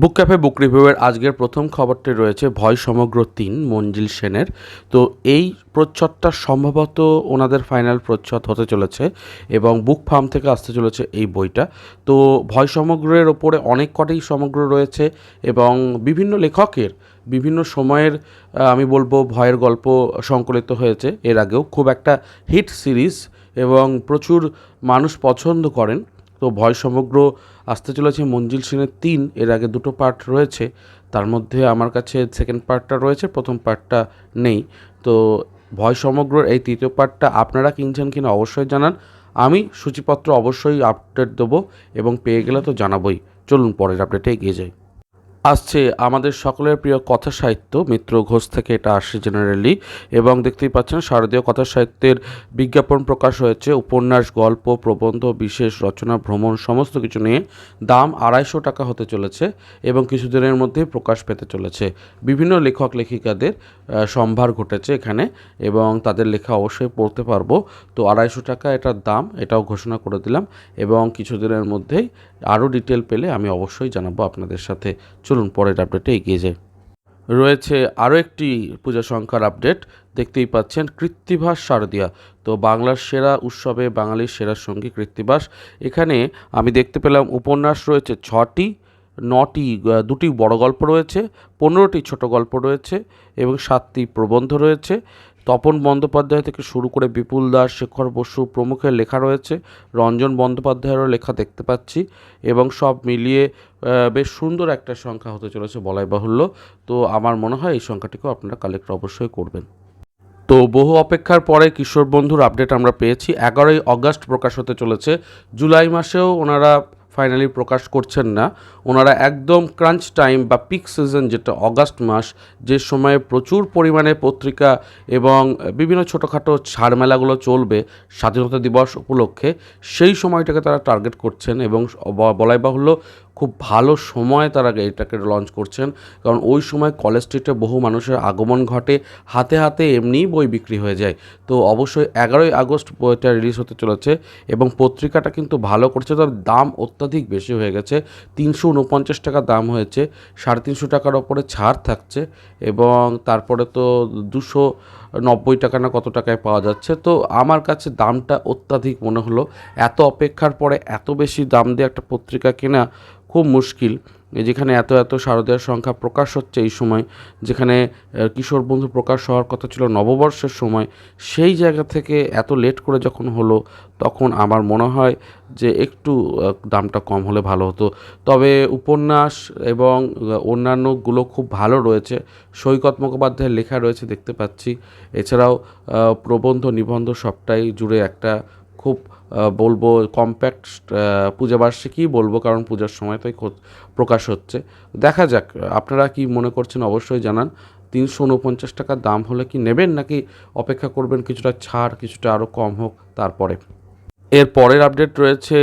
বুক cafe, বুক রিভিউয়ের আজকের প্রথম খবরটি রয়েছে ভয় সমগ্র তিন মঞ্জিল সেনের। তো এই প্রচ্ছদটা সম্ভবত ওনাদের ফাইনাল প্রচ্ছদ হতে চলেছে এবং বুক ফার্ম থেকে আসতে চলেছে এই বইটা। তো ভয় সমগ্রের ওপরে অনেক কটাই সমগ্র রয়েছে এবং বিভিন্ন লেখকের বিভিন্ন সময়ের আমি বলব ভয়ের গল্প সংকলিত হয়েছে। এর আগেও খুব একটা হিট সিরিজ এবং প্রচুর মানুষ পছন্দ করেন। তো ভয় সমগ্র আসতে চলেছে মঞ্জিল সেনের তিন। এর আগে দুটো পার্ট রয়েছে। তার মধ্যে আমার কাছে সেকেন্ড পার্টটা রয়েছে, প্রথম পার্টটা নেই। তো ভয় সমগ্র এই তৃতীয় পার্টটা আপনারা কিনছেন কিনা অবশ্যই জানান। আমি সূচিপত্র অবশ্যই আপডেট দেবো এবং পেয়ে গেলে তো জানাবই। চলুন পরের আপডেটে এগিয়ে যাই। আসছে আমাদের সকলের প্রিয় কথা সাহিত্য। মিত্র ঘোষ থেকে এটা আসছে জেনারেলি এবং দেখতেই পাচ্ছেন শারদীয় কথা সাহিত্যের বিজ্ঞাপন প্রকাশ হয়েছে। উপন্যাস, গল্প, প্রবন্ধ, বিশেষ রচনা, ভ্রমণ সমস্ত কিছু নিয়ে দাম আড়াইশো টাকা হতে চলেছে এবং কিছুদিনের মধ্যে প্রকাশ পেতে চলেছে। বিভিন্ন লেখক, লেখিকাদের সম্ভার ঘটেছে এখানে এবং তাদের লেখা অবশ্যই পড়তে পারব। তো আড়াইশো টাকা এটার দাম, এটাও ঘোষণা করে দিলাম এবং কিছুদিনের মধ্যেই আরও ডিটেল পেলে আমি অবশ্যই জানাব আপনাদের সাথে। চলুন পরের আপডেটে এগিয়ে যাই। রয়েছে আরও একটি পূজা সংখ্যার আপডেট দেখতেই পাচ্ছেন কৃত্তিবাস শারদিয়া। তো বাংলার সেরা উৎসবে বাঙালির সেরা সঙ্গী কৃত্তিবাস। এখানে আমি দেখতে পেলাম উপন্যাস রয়েছে ছটি, নটি দুটি বড় গল্প রয়েছে, পনেরোটি ছোট গল্প রয়েছে এবং সাতটি প্রবন্ধ রয়েছে। তপন বন্দ্যোপাধ্যায় থেকে শুরু করে বিপুল দাস, শেখর বসু প্রমুখের লেখা রয়েছে। রঞ্জন বন্দ্যোপাধ্যায়েরও লেখা দেখতে পাচ্ছি এবং সব মিলিয়ে বেশ সুন্দর একটা সংখ্যা হতে চলেছে বলাই বাহুল্য। তো আমার মনে হয় এই সংখ্যাটিকেও আপনারা কালেক্ট অবশ্যই করবেন। তো বহু অপেক্ষার পরে কিশোর বন্ধুর আপডেট আমরা পেয়েছি। এগারোই অগস্ট প্রকাশ হতে চলেছে। জুলাই মাসেও ওনারা ফাইনালি প্রকাশ করছেন না। ওনারা একদম ক্রাঞ্চ টাইম বা পিক সিজন যেটা অগাস্ট মাস, যে সময়ে প্রচুর পরিমাণে পত্রিকা এবং বিভিন্ন ছোটোখাটো ছাড় মেলাগুলো চলবে, স্বাধীনতা দিবস উপলক্ষে, সেই সময়টাকে তারা টার্গেট করছেন এবং বলাই বাহুল্য খুব ভালো সময় তারা এটাকে লঞ্চ করছেন। কারণ ওই সময় কলেজ স্ট্রিটে বহু মানুষের আগমন ঘটে, হাতে হাতে এমনিই বই বিক্রি হয়ে যায়। তো অবশ্যই এগারোই আগস্ট বইটা রিলিজ হতে চলেছে এবং পত্রিকাটা কিন্তু ভালো করছে তবে দাম অত্যাধিক বেশি হয়ে গেছে। তিনশো উনপঞ্চাশ টাকা দাম হয়েছে, সাড়ে তিনশো টাকার ওপরে ছাড় থাকছে এবং তারপরে তো দুশো নব্বই টাকা না কত টাকায় পাওয়া যাচ্ছে। তো আমার কাছে দামটা অত্যাধিক মনে হলো। এত অপেক্ষার পরে এত বেশি দাম দিয়ে একটা পত্রিকা কেনা খুব মুশকিল। যেখানে এত এত শারদীয়ার সংখ্যা প্রকাশ হচ্ছে এই সময়, যেখানে কিশোর বন্ধু প্রকাশ হওয়ার কথা ছিল নববর্ষের সময়, সেই জায়গা থেকে এত লেট করে যখন হলো, তখন আমার মনে হয় যে একটু দামটা কম হলে ভালো হতো। তবে উপন্যাস এবং অন্যান্যগুলো খুব ভালো রয়েছে। সৈকত মুখোপাধ্যায়ের লেখা রয়েছে, দেখতে পাচ্ছি। এছাড়াও প্রবন্ধ নিবন্ধ সবটাই জুড়ে একটা খুব বলব কম্প্যাক্ট পূজা পূজাবার্ষিকী বলব কারণ পূজার সময় তাই প্রকাশ হচ্ছে। দেখা যাক, আপনারা কি মনে করছেন অবশ্যই জানান। তিনশো উনপঞ্চাশ টাকার দাম হলে কি নেবেন নাকি অপেক্ষা করবেন কিছুটা ছাড়, কিছুটা আরও কম হোক তারপরে। এর পরের আপডেট রয়েছে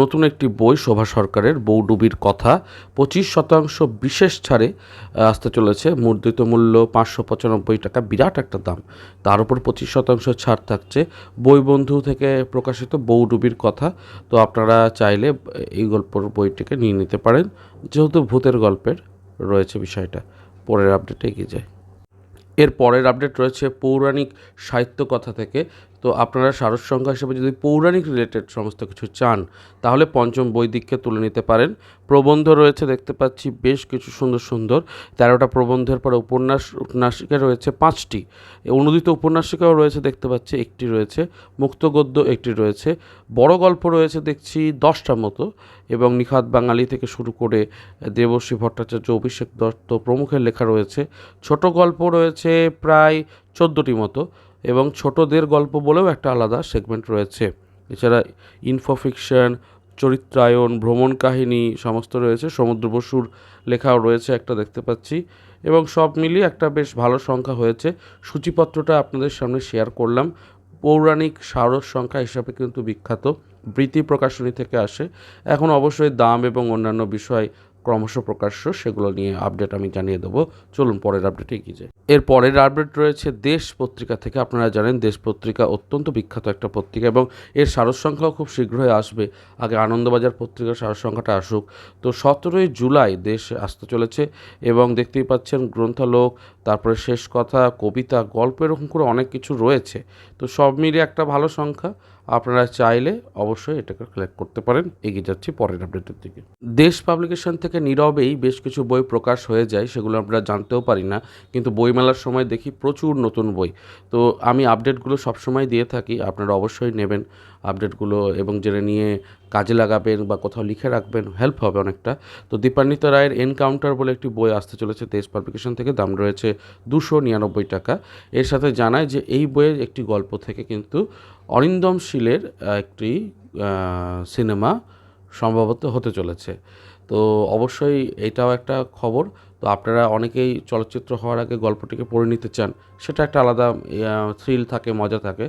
নতুন একটি বই শোভা সরকারের বৌডুবির কথা। পঁচিশ শতাংশ বিশেষ ছাড়ে আসতে চলেছে। মুদ্রিত মূল্য পাঁচশো পঁচানব্বই টাকা, বিরাট একটা দাম। তার উপর পঁচিশ শতাংশ ছাড় থাকছে। বই বন্ধু থেকে প্রকাশিত বৌডুবির কথা। তো আপনারা চাইলে এই গল্পের বইটিকে নিয়ে নিতে পারেন। যেহেতু ভূতের গল্পের রয়েছে বিষয়টা। পরের আপডেটে এগিয়ে যায় এর পরের আপডেট রয়েছে, পৌরাণিক সাহিত্য কথা থেকে। তো আপনারা সারস সংখ্যা হিসেবে যদি পৌরাণিক রিলেটেড সমস্ত কিছু চান, তাহলে পঞ্চম বৈদিককে তুলে নিতে পারেন। প্রবন্ধ রয়েছে, দেখতে পাচ্ছি বেশ কিছু সুন্দর সুন্দর। তেরোটা প্রবন্ধের পরে উপন্যাস, উপন্যাসিকা রয়েছে পাঁচটি। অনুদিত উপন্যাসিকাও রয়েছে, দেখতে পাচ্ছি একটি রয়েছে। মুক্ত গদ্য একটি রয়েছে। বড় গল্প রয়েছে, দেখছি দশটা মতো। এবং নিখাত বাঙালি থেকে শুরু করে দেবশ্রী ভট্টাচার্য, অভিষেক দত্ত প্রমুখের লেখা রয়েছে। ছোট গল্প রয়েছে প্রায় চোদ্দোটি মতো। এবং ছোটদের গল্প বলেও একটা আলাদা সেগমেন্ট রয়েছে। এছাড়া ইনফোফিকশন চরিত্রায়ন, ভ্রমণ কাহিনী সমস্ত রয়েছে। সমুদ্র বসুর লেখাও রয়েছে একটা দেখতে পাচ্ছি। এবং সব মিলিয়ে একটা বেশ ভালো সংখ্যা হয়েছে। সূচিপত্রটা আপনাদের সামনে শেয়ার করলাম। পৌরাণিক সারস সংখ্যা হিসাবে কিন্তু বিখ্যাত। বৃত্তি প্রকাশনী থেকে আসে। এখন অবশ্যই দাম এবং অন্যান্য বিষয় ক্রমশ প্রকাশ্য সেগুলো নিয়ে আপডেট আমি জানিয়ে দেবো। চলুন পরের আপডেটে এগিয়ে যাই। এর পরের আপডেট রয়েছে দেশ পত্রিকা থেকে। আপনারা জানেন দেশ পত্রিকা অত্যন্ত বিখ্যাত একটা পত্রিকা এবং এর সারস সংখ্যাও খুব শীঘ্রই আসবে। আগে আনন্দবাজার পত্রিকার সারস সংখ্যাটা আসুক। তো সতেরোই জুলাই দেশ আসতে চলেছে এবং দেখতেই পাচ্ছেন গ্রন্থালোক তারপরে শেষ কথা, কবিতা, গল্প, এরকম করে অনেক কিছু রয়েছে। তো সব মিলিয়ে একটা ভালো সংখ্যা। আপনারা চাইলে অবশ্যই এটাকে কালেক্ট করতে পারেন। এগিয়ে যাচ্ছি পরের আপডেটের দিকে। দেশ পাবলিকেশন থেকে নীরবেই বেশ কিছু বই প্রকাশ হয়ে যায়, সেগুলো আমরা জানতেও পারি না। কিন্তু বইমেলার সময় দেখি প্রচুর নতুন বই। তো আমি আপডেটগুলো সবসময় দিয়ে থাকি, আপনারা অবশ্যই নেবেন। আপডেটগুলো এবং জেনে নিয়ে কাজে লাগাবেন বা কোথাও লিখে রাখবেন হেল্প হবে অনেকটা। তো দীপান্বিত রায়ের এনকাউন্টার বলে একটি বই আসতে চলেছে দেশ পাবলিকেশন থেকে, দাম রয়েছে দুশো নিরানব্বই টাকা। এর সাথে জানায় যে এই বইয়ের একটি গল্প থেকে কিন্তু অরিন্দম শীলের একটি সিনেমা সম্ভবত হতে চলেছে। তো অবশ্যই এটাও একটা খবর। তো আপনারা অনেকেই চলচ্চিত্র হওয়ার আগে গল্পটিকে পড়ে নিতে চান, সেটা একটা আলাদা থ্রিল থাকে, মজা থাকে।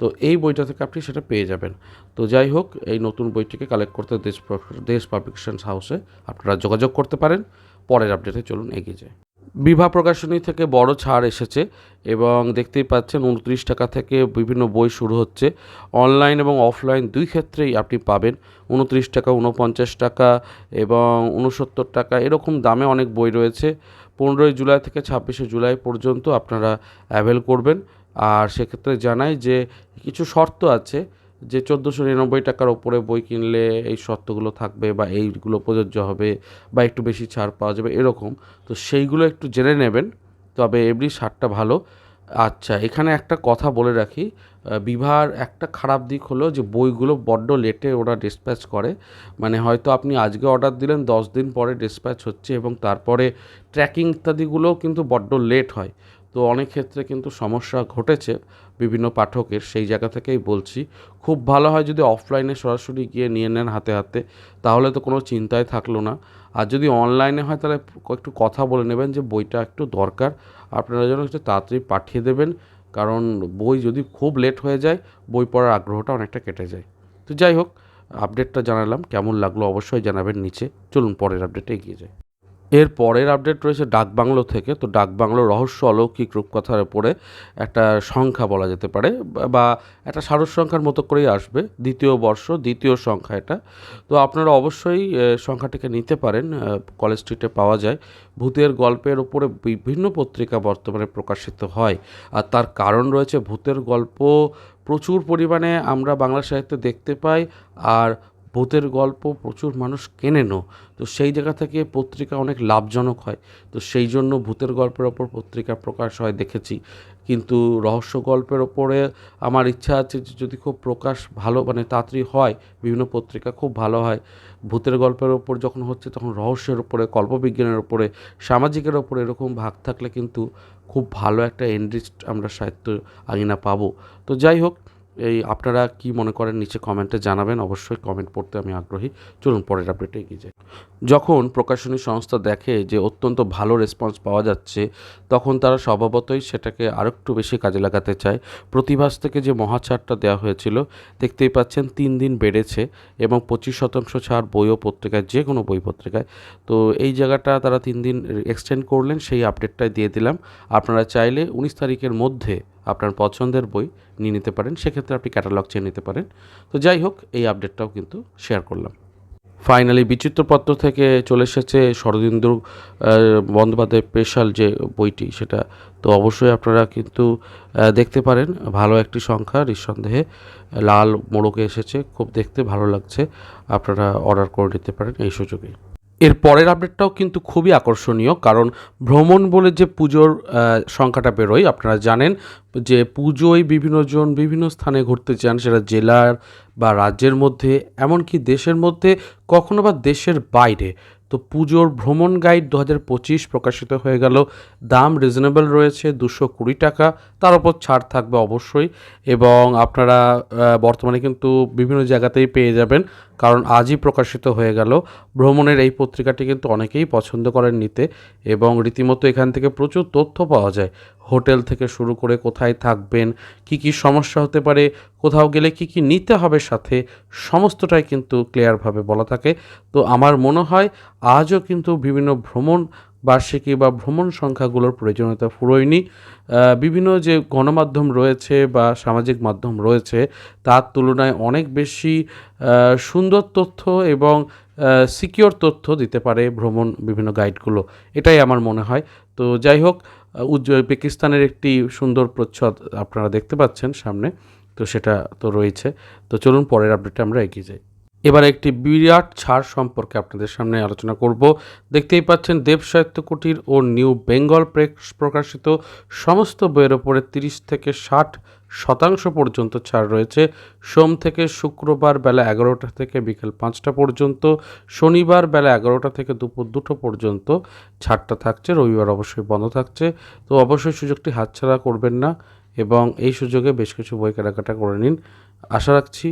তো এই বইটা থেকে আপনি সেটা পেয়ে যাবেন। তো যাই হোক, এই নতুন বইটিকে কালেক্ট করতে দেশ দেশ পাবলিকেশনস হাউসে আপনারা যোগাযোগ করতে পারেন। পরের আপডেটে চলুন এগিয়ে যায় বিভা প্রকাশনী থেকে বড় ছাড় এসেছে এবং দেখতেই পাচ্ছেন উনত্রিশ টাকা থেকে বিভিন্ন বই শুরু হচ্ছে। অনলাইন এবং অফলাইন দুই ক্ষেত্রেই আপনি পাবেন। উনত্রিশ টাকা, উনপঞ্চাশ টাকা এবং উনসত্তর টাকা এরকম দামে অনেক বই রয়েছে। পনেরোই জুলাই থেকে ছাব্বিশে জুলাই পর্যন্ত আপনারা অ্যাভেল করবেন। আর সেক্ষেত্রে জানাই যে কিছু শর্ত আছে যে চোদ্দোশো নিরানব্বই টাকার ওপরে বই কিনলে এই শর্তগুলো থাকবে বা এইগুলো প্রযোজ্য হবে বা একটু বেশি ছাড় পাওয়া যাবে, এরকম। তো সেইগুলো একটু জেনে নেবেন। তবে এমনি সারটা ভালো। আচ্ছা এখানে একটা কথা বলে রাখি। বিভার একটা খারাপ দিক হলো যে বইগুলো বড্ড লেটে ওরা ডিসপ্যাচ করে। মানে হয়তো আপনি আজকে অর্ডার দিলেন, দশ দিন পরে ডিসপ্যাচ হচ্ছে এবং তারপরে ট্র্যাকিং ইত্যাদিগুলোও কিন্তু বড্ড লেট হয়। তো অনেক ক্ষেত্রে কিন্তু সমস্যা ঘটেছে বিভিন্ন পাঠকের, সেই জায়গা থেকেই বলছি। খুব ভালো হয় যদি অফলাইনে সরাসরি গিয়ে নিয়ে নেন হাতে হাতে, তাহলে তো কোনো চিন্তায় থাকল না। আর যদি অনলাইনে হয় তাহলে একটু কথা বলে নেবেন যে বইটা একটু দরকার। আপনারা যেন একটু তাড়াতাড়ি পাঠিয়ে দেবেন, কারণ বই যদি খুব লেট হয়ে যায়, বই পড়ার আগ্রহটা অনেকটা কেটে যায়। তো যাই হোক আপডেটটা জানালাম, কেমন লাগল অবশ্যই জানাবেন নিচে। চলুন পরের আপডেটে এগিয়ে যাই। এর পরের আপডেট রয়েছে ডাকবাংলো থেকে। তো ডাকবাংলো রহস্য অলৌকিক রূপকথার উপরে একটা সংখ্যা বলা যেতে পারে, বা- একটা সারস সংখ্যার মতো করেই আসবে, দ্বিতীয় বর্ষ, দ্বিতীয় সংখ্যা এটা। তো আপনারা অবশ্যই সংখ্যাটিকে নিতে পারেন কলেজ স্ট্রিটে পাওয়া যায়। ভূতের গল্পের উপরে বিভিন্ন পত্রিকা বর্তমানে প্রকাশিত হয়। আর তার কারণ রয়েছে, ভূতের গল্প প্রচুর পরিমাণে আমরা বাংলা সাহিত্যে দেখতে পাই, আর ভূতের গল্প প্রচুর মানুষ কেনেনও তো সেই জায়গা থেকে পত্রিকা অনেক লাভজনক হয়। তো সেই জন্য ভূতের গল্পের ওপর পত্রিকা প্রকাশ হয় দেখেছি। কিন্তু রহস্য গল্পের ওপরে আমার ইচ্ছা আছে যে যদি খুব প্রকাশ ভালো মানে তাড়াতাড়ি হয়, বিভিন্ন পত্রিকা খুব ভালো হয়, ভূতের গল্পের ওপর যখন হচ্ছে তখন রহস্যের ওপরে, কল্পবিজ্ঞানের ওপরে, সামাজিকের ওপরে এরকম ভাগ থাকলে কিন্তু খুব ভালো একটা এনরিচড আমরা সাহিত্য আঙিনা পাবো। তো যাই হোক এই আপনারা কি মনে করেন নিচে কমেন্টে জানাবেন। অবশ্যই কমেন্ট পড়তে আমি আগ্রহী। চলুন পরের আপডেটে এগিয়ে যাই। যখন প্রকাশনী সংস্থা দেখে যে অত্যন্ত ভালো রেসপন্স পাওয়া যাচ্ছে, তখন তারা স্বভাবতই সেটাকে আরেকটু বেশি কাজে লাগাতে চায়। প্রতিভাস থেকে যে মহাছাড়টা দেওয়া হয়েছিল, দেখতেই পাচ্ছেন তিন দিন বেড়েছে এবং পঁচিশ শতাংশ ছাড় বই ও পত্রিকায়, যে কোনো বই পত্রিকায়। তো এই জায়গাটা তারা তিন দিন এক্সটেন্ড করলেন, সেই আপডেটটাই দিয়ে দিলাম। আপনারা চাইলে উনিশ তারিখের মধ্যে আপনার পছন্দের বই নিয়ে নিতে পারেন, সেক্ষেত্রে আপনি ক্যাটালগ চেয়ে নিতে পারেন। তো যাই হোক, এই আপডেটটাও কিন্তু শেয়ার করলাম। ফাইনালি বিচিত্রপত্র থেকে চলে এসেছে শরদিন্দু বন্দ্যোপাধ্যায় স্পেশাল যে বইটি, সেটা তো অবশ্যই আপনারা কিন্তু দেখতে পারেন। ভালো একটি সংখ্যা, নিঃসন্দেহে। লাল মোড়কে এসেছে, খুব দেখতে ভালো লাগছে। আপনারা অর্ডার করে নিতে পারেন এই সুযোগে। এর পরের আপডেটটাও কিন্তু খুবই আকর্ষণীয়, কারণ ভ্রমণ বলে যে পুজোর সংখ্যাটা বেরোয়, আপনারা জানেন যে পুজোয় বিভিন্নজন বিভিন্ন স্থানে ঘুরতে চান, সেটা জেলার বা রাজ্যের মধ্যে, এমনকি দেশের মধ্যে, কখনো বা দেশের বাইরে। তো পুজোর ভ্রমণ গাইড দু হাজার পঁচিশ প্রকাশিত হয়ে গেল। দাম রিজনেবল রয়েছে দুশো কুড়ি টাকা। তার উপর ছাড় থাকবে অবশ্যই এবং আপনারা বর্তমানে কিন্তু বিভিন্ন জায়গাতেই পেয়ে যাবেন কারণ আজই প্রকাশিত হয়ে গেল। ভ্রমণের এই পত্রিকাটি কিন্তু অনেকেই পছন্দ করেন নিতে এবং রীতিমতো এখান থেকে প্রচুর তথ্য পাওয়া যায়। হোটেল থেকে শুরু করে কোথায় থাকবেন, কি কি সমস্যা হতে পারে কোথাও গেলে কি কি নিতে হবে সাথে সমস্তটাই কিন্তু ক্লিয়ারভাবে বলা থাকে। তো আমার মনে হয় আজও কিন্তু বিভিন্ন ভ্রমণ বার্ষিকী বা ভ্রমণ সংখ্যাগুলোর প্রয়োজনীয়তা ফুরোয়নি। বিভিন্ন যে গণমাধ্যম রয়েছে বা সামাজিক মাধ্যম রয়েছে, তার তুলনায় অনেক বেশি সুন্দর তথ্য এবং সিকিওর তথ্য দিতে পারে ভ্রমণ বিভিন্ন গাইডগুলো এটাই আমার মনে হয়। তো যাই হোক উজবেকিস্তানের একটি সুন্দর প্রচ্ছদ আপনারা দেখতে পাচ্ছেন সামনে। তো সেটা তো রয়েছে। তো চলুন পরের আপডেটে আমরা এগিয়ে যাই। এবার একটি বিরাট ছাড় সম্পর্কে আপনাদের সামনে আলোচনা করব। দেখতেই পাচ্ছেন, দেব সাহিত্য কুটির ও নিউ বেঙ্গল প্রেস প্রকাশিত সমস্ত বইয়ের ওপরে তিরিশ থেকে ষাট শতাংশ পর্যন্ত ছাড় রয়েছে। সোম থেকে শুক্রবার বেলা এগারোটা থেকে বিকেল পাঁচটা পর্যন্ত, শনিবার বেলা এগারোটা থেকে দুপুর দুটো পর্যন্ত ছাড়টা থাকছে। রবিবার অবশ্যই বন্ধ থাকছে। তো অবশ্যই সুযোগটি হাতছাড়া করবেন না। এবং এই সুযোগে বেশ কিছু বই কেনাকাটা করে নিন। আশা রাখছি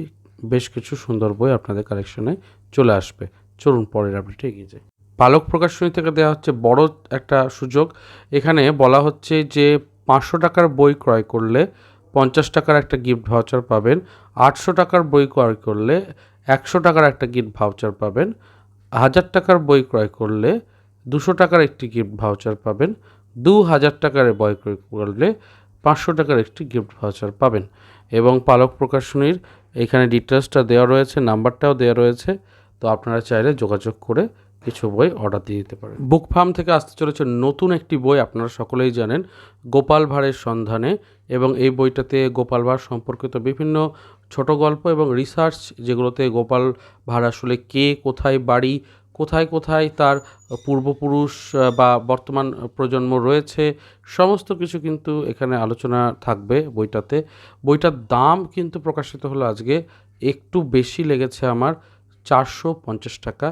বেশ কিছু সুন্দর বই আপনাদের কালেকশনে চলে আসবে। চলুন পরের আপডেটে এগিয়ে যাই। পালক প্রকাশনী থেকে দেওয়া হচ্ছে বড় একটা সুযোগ। এখানে বলা হচ্ছে যে পাঁচশো টাকার বই ক্রয় করলে পঞ্চাশ টাকার একটা গিফট ভাউচার পাবেন, আটশো টাকার বই ক্রয় করলে একশো টাকার একটা গিফট ভাউচার পাবেন, হাজার টাকার বই ক্রয় করলে দুশো টাকার একটি গিফট ভাউচার পাবেন, দু হাজার টাকার বই ক্রয় করলে পাঁচশো টাকার একটি গিফট ভাউচার পাবেন। এবং পালক প্রকাশনীর এখানে ডিটেলসটা দেওয়া রয়েছে নাম্বারটাও দেওয়া রয়েছে। তো আপনারা চাইলে যোগাযোগ করে কিছু বই অর্ডার দিয়ে দিতে পারেন। বুক ফার্ম থেকে আসতে চলেছে নতুন একটি বই, আপনারা সকলেই জানেন, গোপাল ভাঁড়ের সন্ধানে। এবং এই বইটাতে গোপাল ভাঁড় সম্পর্কিত বিভিন্ন ছোট গল্প এবং রিসার্চ যেগুলোতে গোপাল ভাঁড় আসলে কে, কোথায়, বাড়ি কোথায় কোথায় তার পূর্বপুরুষ বা বর্তমান প্রজন্ম রয়েছে, সমস্ত কিছু কিন্তু এখানে আলোচনা থাকবে বইটাতে। বইটার দাম কিন্তু প্রকাশিত হলো আজকে একটু বেশি লেগেছে আমার, চারশো পঞ্চাশ টাকা।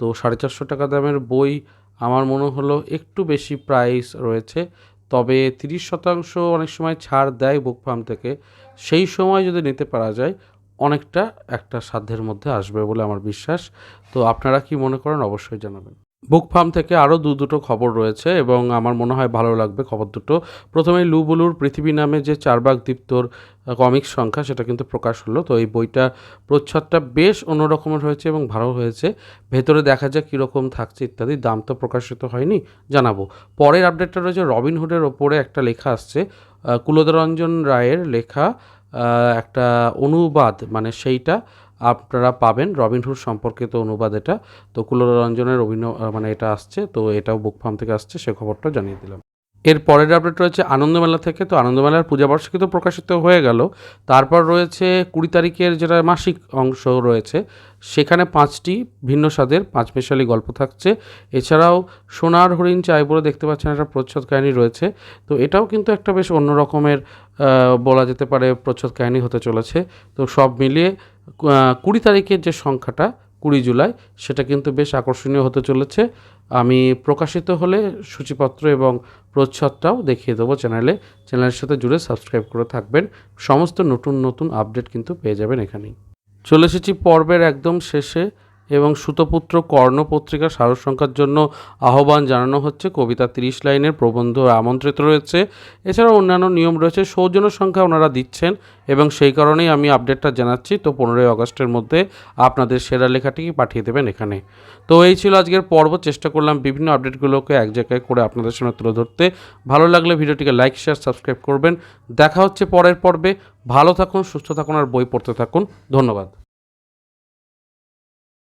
তো সাড়ে চারশো টাকা দামের বই আমার মনে হলো একটু বেশি প্রাইস রয়েছে, তবে তিরিশ শতাংশ অনেক সময় ছাড় দেয় বুক ফার্ম থেকে। সেই সময় যদি নিতে পারা যায় অনেকটা একটা সাধ্যের মধ্যে আসবে বলে আমার বিশ্বাস। তো আপনারা কি মনে করেন অবশ্যই জানাবেন। বুক ফার্ম থেকে আরও দু দুটো খবর রয়েছে এবং আমার মনে হয় ভালো লাগবে খবর দুটো। প্রথমে লুবুলুর পৃথিবী নামে যে চারবাগ দীপ্তর কমিক্স সংখ্যা সেটা কিন্তু প্রকাশ হলো। তো এই বইটা প্রচ্ছদটা বেশ অন্যরকমের হয়েছে এবং ভালো হয়েছে। ভেতরে দেখা যাক কীরকম থাকছে ইত্যাদি। দাম তো প্রকাশিত হয়নি, জানাব। পরের আপডেটটা রয়েছে রবিনহুডের ওপরে একটা লেখা আসছে কুলদরঞ্জন রায়ের লেখা একটা অনুবাদ মানে সেইটা আপনারা পাবেন। রবিনহুড সম্পর্কিত অনুবাদ এটা। তো কুলরঞ্জনের অভিনয় মানে এটা আসছে, তো এটাও বুক ফার্ম থেকে আসছে, সে খবরটা জানিয়ে দিলাম। এর পরের আপডেট রয়েছে আনন্দমেলা থেকে। তো আনন্দমেলার পূজাবার্ষিকী তো প্রকাশিত হয়ে গেল। তারপর রয়েছে কুড়ি তারিখের যেটা মাসিক অংশ রয়েছে, সেখানে পাঁচটি ভিন্ন স্বাদের পাঁচ মেশালি গল্প থাকছে। এছাড়াও সোনার হরিণ চাই বলে দেখতে পাচ্ছেন একটা প্রচ্ছদ কাহিনী রয়েছে। তো এটাও কিন্তু একটা বেশ অন্য রকমের বলা যেতে পারে প্রচ্ছদ কাহিনী হতে চলেছে। তো সব মিলিয়ে কুড়ি তারিখের যে সংখ্যাটা কুড়ি জুলাই, সেটা কিন্তু বেশ আকর্ষণীয় হতে চলেছে। আমি প্রকাশিত হলে সূচিপত্র এবং প্রচ্ছদটাও দেখিয়ে দেবো চ্যানেলে। চ্যানেলের সাথে জুড়ে সাবস্ক্রাইব করে থাকবেন। সমস্ত নতুন নতুন আপডেট কিন্তু পেয়ে যাবেন এখানেই। চলে এসেছি পর্বের একদম শেষে। এবং সুতপুত্র কর্ণ পত্রিকা সারসংখ্যার জন্য আহ্বান জানানো হচ্ছে। কবিতা তিরিশ লাইনের প্রবন্ধ আমন্ত্রিত রয়েছে। এছাড়াও অন্যান্য নিয়ম রয়েছে, সৌজন্য সংখ্যা ওনারা দিচ্ছেন এবং সেই কারণেই আমি আপডেটটা জানাচ্ছি। তো পনেরোই আগস্টের মধ্যে আপনাদের সেরা লেখাটি পাঠিয়ে দেবেন এখানে। তো এই ছিল আজকের পর্ব। চেষ্টা করলাম বিভিন্ন আপডেটগুলোকে এক জায়গায় করে আপনাদের সামনে তুলে ধরতে। ভালো লাগলে ভিডিওটিকে লাইক, শেয়ার, সাবস্ক্রাইব করবেন। দেখা হচ্ছে পরের পর্বে। ভালো থাকুন, সুস্থ থাকুন আর বই পড়তে থাকুন। ধন্যবাদ।